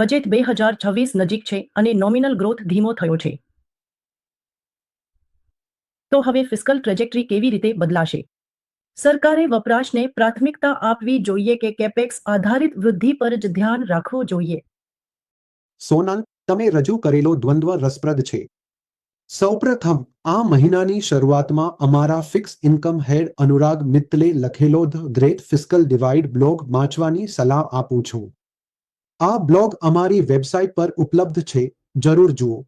Budget બે હજાર છવ્વીસ નજીક છે અને નોમિનલ ગ્રોથ ધીમો થયો છે. તો હવે ફિસ્કલ ટ્રેજેક્ટરી કેવી રીતે બદલાશે? સરકારે વપરાશને પ્રાથમિકતા આપવી જોઈએ કે કેપેક્સ આધારિત વૃદ્ધિ પર જ ધ્યાન રાખવું જોઈએ? સોનલ, તમે રજૂ કરેલો દ્વંદ્વ રસપ્રદ છે. સૌપ્રથમ, આ મહિનાની શરૂઆતમાં અમારા ફિક્સ ઇન્કમ હેડ અનુરાગ મિત્તલે લખેલો the great fiscal divide blog વાંચવાની સલાહ આપું છું. આ બ્લોગ અમારી વેબસાઇટ પર ઉપલબ્ધ છે, જરૂર જુઓ.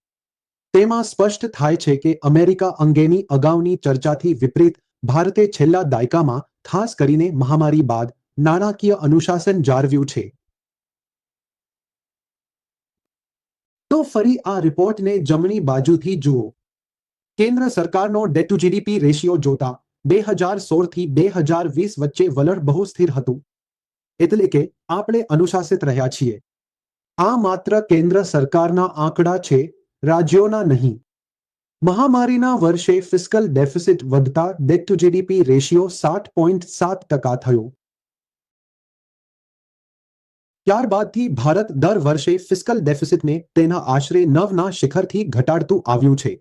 તેમાં સ્પષ્ટ થાય છે કે અમેરિકા અંગેની અગાઉની ચર્ચાથી વિપરીત, ભારતે છેલ્લા દાયકામાં ખાસ કરીને મહામારી બાદ નાણાકીય અનુશાસન જાળવ્યું છે. તો ફરી આ રિપોર્ટને જમણી બાજુથી જુઓ. કેન્દ્ર સરકારનો ડેટ ટુ જીડીપી રેશિયો જોતા બે હજાર સોળથી બે હજાર વીસ વચ્ચે વલણ બહુ સ્થિર હતું. એટલે કે આપણે અનુશાસિત રહ્યા છીએ. આ માત્ર કેન્દ્ર સરકારના આંકડા છે, રાજ્યોના નહીં. મહામારીના વર્ષે ફિસ્કલ ડેફિસિટ વધતા ડેટ ટુ જીડીપી રેશિયો સાત પોઈન્ટ સાત ટકા થયો. ત્યારબાદથી ભારત દર વર્ષે ફિસ્કલ ડેફિસિટને તેના આશરે નવના શિખરથી ઘટાડતું આવ્યું છે.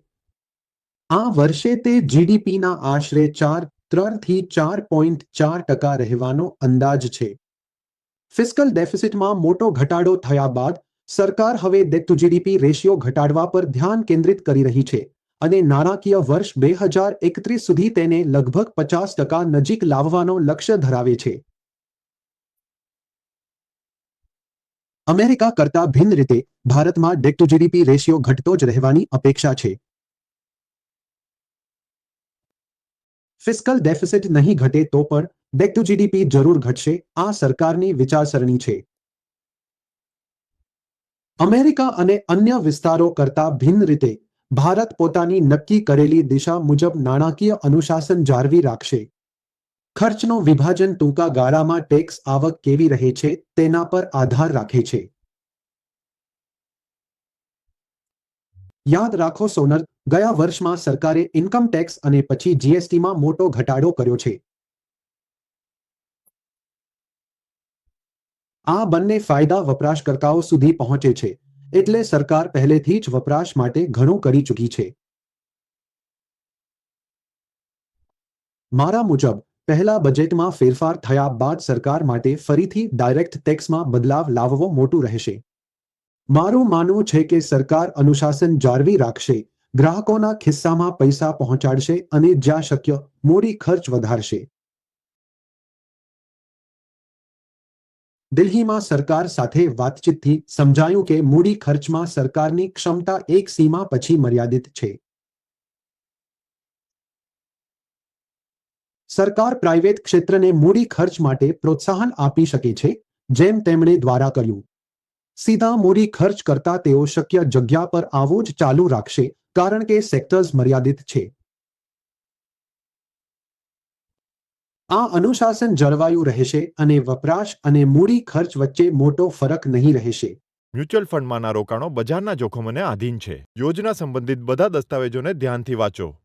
આ વર્ષે તે જીડીપીના આશરે ચાર, ત્રણથી ચાર પોઈન્ટ ચાર ટકા રહેવાનો અંદાજ છે. ફિસ્કલ ડેફિસિટમાં મોટો ઘટાડો થયા બાદ સરકાર હવે ડેટ ટુ જીડીપી રેશિયો ઘટાડવા પર ધ્યાન કેન્દ્રિત કરી રહી છે અને નાણાકીય વર્ષ બે હજાર એકત્રીસ સુધી તેને લગભગ પચાસ ટકા નજીક લાવવાનો લક્ષ્ય ધરાવે છે. અમેરિકા કરતા ભિન્ન રીતે ભારતમાં ડેટ ટુ જીડીપી રેશિયો ઘટતો જ રહેવાની અપેક્ષા છે. ફિસ્કલ ડેફિસિટ નહીં ઘટે તો પણ ડેટ ટુ જીડીપી જરૂર ઘટશે, આ સરકારની વિચારસરણી છે. અમેરિકા અને અન્ય વિસ્તારો કરતા ભિન્ન રીતે, ભારત પોતાની નક્કી કરેલી દિશા મુજબ નાણાકીય અનુશાસન જાળવી રાખશે. ખર્ચનો વિભાજન ટૂંકા ગાળામાં ટેક્સ આવક કેવી રહે છે, તેના પર આધાર રાખે છે. યાદ રાખો સોનર ગયા વર્ષમાં સરકારે ઇન્કમ ટેક્સ અને પછી જીએસટીમાં મોટો ઘટાડો કર્યો છે. આ બંને ફાયદા વપરાશકર્તાઓ સુધી પહોંચે છે, એટલે સરકાર પહેલેથી જ વપરાશ માટે ઘણું કરી ચૂકી છે. મારા મુજબ, પહેલા બજેટમાં ફેરફાર થયા બાદ સરકાર માટે ફરીથી ડાયરેક્ટ ટેક્સમાં બદલાવ લાવવો મોટું રહેશે. મારું માનવું છે કે સરકાર અનુશાસન જાળવી રાખશે, ગ્રાહકોના ખિસ્સામાં પૈસા પહોંચાડશે અને જ્યાં શક્ય, મોડી ખર્ચ વધારશે. દિલ્હીમાં સરકાર સાથે વાતચીતથી સમજાયું કે મૂડી ખર્ચમાં સરકારની ક્ષમતા એક સીમા પછી મર્યાદિત છે. સરકાર પ્રાઇવેટ ક્ષેત્રને મૂડી ખર્ચ માટે પ્રોત્સાહન આપી શકે છે, જેમ તેમણે દ્વારા કર્યું. સીધા મૂડી ખર્ચ કરતા તેઓ શક્ય જગ્યા પર આવો જ ચાલુ રાખશે, કારણ કે સેક્ટર્સ મર્યાદિત છે. આ અનુશાસન જળવાયું રહેશે અને વપરાશ અને મૂડી ખર્ચ વચ્ચે મોટો ફરક નહીં રહેશે. મ્યુચ્યુઅલ ફંડમાંના રોકાણો બજારના જોખમોને આધીન છે. યોજના સંબંધિત બધા દસ્તાવેજોને ધ્યાનથી વાંચો.